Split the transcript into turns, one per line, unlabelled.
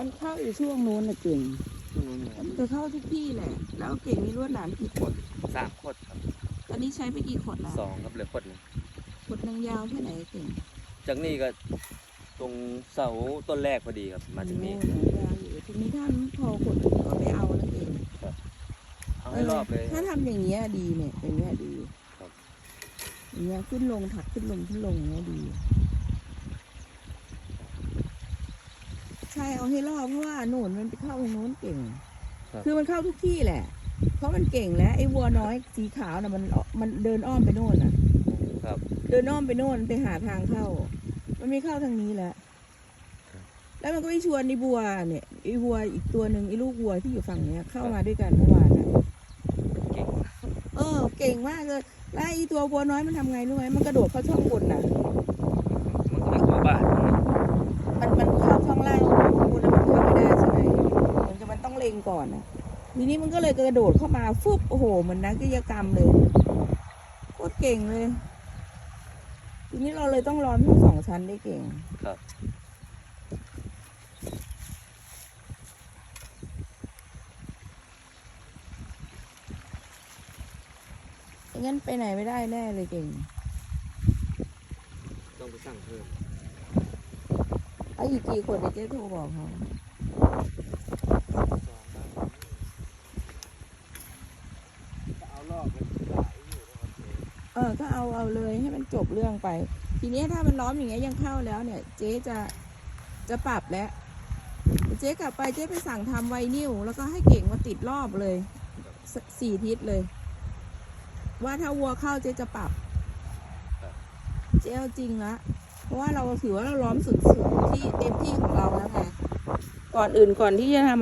มันเข้าอยู่ช่วงนู้นน่ะเก่ง
ช่วงนู้นเนี่ย
มันจะเข้าทุกที่แหละ แล้วเก่งมีลวดหนามกี่ขด
สามขดครับ
ตอนนี้ใช้ไปกี่ขดละ
สองครับเหลือขดหนึง
ขดนางยาวแค่ไหนเก่ง
จากนี่ก็ตรงเสาต้นแรกพอดีครับ มาถึงนี้
โอ้หนางยาวอยู่ทีนี้ถ้ามันพอขดอื่นก็ไปเอาแล้วเก่ง
เอาให้รอบเลย
ถ้าทำอย่างเงี้ยดีเนี่ยอย่างเงี้ยดี
ครับ
อย่างเงี้ยขึ้นลงถักขึ้นลงขึ้นลงอย่างเงี้ยดี ใช่ เอาให้รอบเพราะว่าโน่นมันไปเข้าตรงโน้นเก่งคือมันเข้าทุกที่แหละ เพราะมันเก่งแล้วไอ้วัวน้อยสีขาวน่ะมันมันเดินอ้อมไปโน่นน่ะ
ครับ
เดินอ้อมไปโน่นไปหาทางเข้า มันไม่เข้าทางนี้แล้วแล้วมันก็ไปชวนไอ้บัวเนี่ยไอ้วัวอีกตัวหนึ่งไอ้ลูกวัวที่อยู่ฝั่งเนี้ยเข้ามาด้วยกันเมื่อวานน่ะ
เก่ง
เออ เก่งมากเลย แล้วไอ้ตัววัวน้อยมันทำไงรู้ไหมมันกระโดดเข้าช่องบนน่ะ ก่อนนะทีนี้มันก็เลยกระโดดเข้ามาฟุบโอ้โหเหมันนักกิจกรรมเลยโคตรเก่งเลย ทีนี้เราเลยต้องล้อมทั้งสองชั้นได้เก่ง
ครับ
ไม่งั้นไปไหนไม่ได้แน่เลยเก่ง
ต้องไปสั่งเพิ่ม
เอาอีกกี่คนเดี๋ยวเจ๊โทรบอกเขา
เอารอบเป็นหลายอยู่นะครับ
เออ ก็เอาเอาเลยให้มันจบเรื่องไป ทีนี้ถ้ามันล้อมอย่างเงี้ยยังเข้าแล้วเนี่ย เจ๊จะจะปรับแล้ว เจ๊กลับไปเจ๊ไปสั่งทำไวนิลแล้วก็ให้เก่งมาติดรอบเลยสสี่ทิศเลย ว่าถ้าวัวเข้าเจ๊จะปรับ เจ๊เอาจริงละเพราะว่าเราถือว่าเราล้อมสุดๆที่เต็มที่ของเราแล้วไงก่อนอื่นก่อนที่จะทำ